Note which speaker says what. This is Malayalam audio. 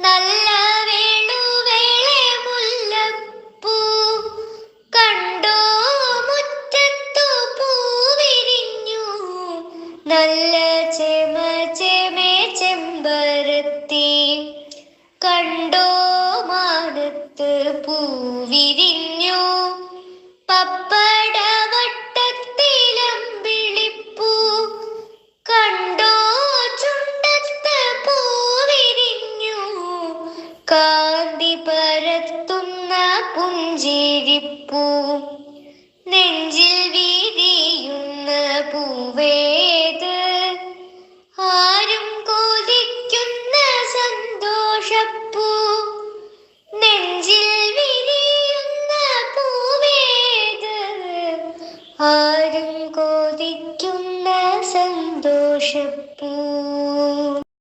Speaker 1: നല്ല മുറ്റത്തു പൂ വിരിഞ്ഞു നല്ല ചെമ ചെമേ ചെമ്പരത്തി. കണ്ടോ മാനത്ത് പൂ വിരിഞ്ഞു പുഞ്ചിരിപ്പൂ. നെഞ്ചിൽ വീതിയുന്ന പൂവേത്. ആരും കൊതിക്കുന്ന സന്തോഷപ്പൂ. നെഞ്ചിൽ വിരിയുന്ന പൂവേത്. ആരും കൊതിക്കുന്ന സന്തോഷപ്പൂ.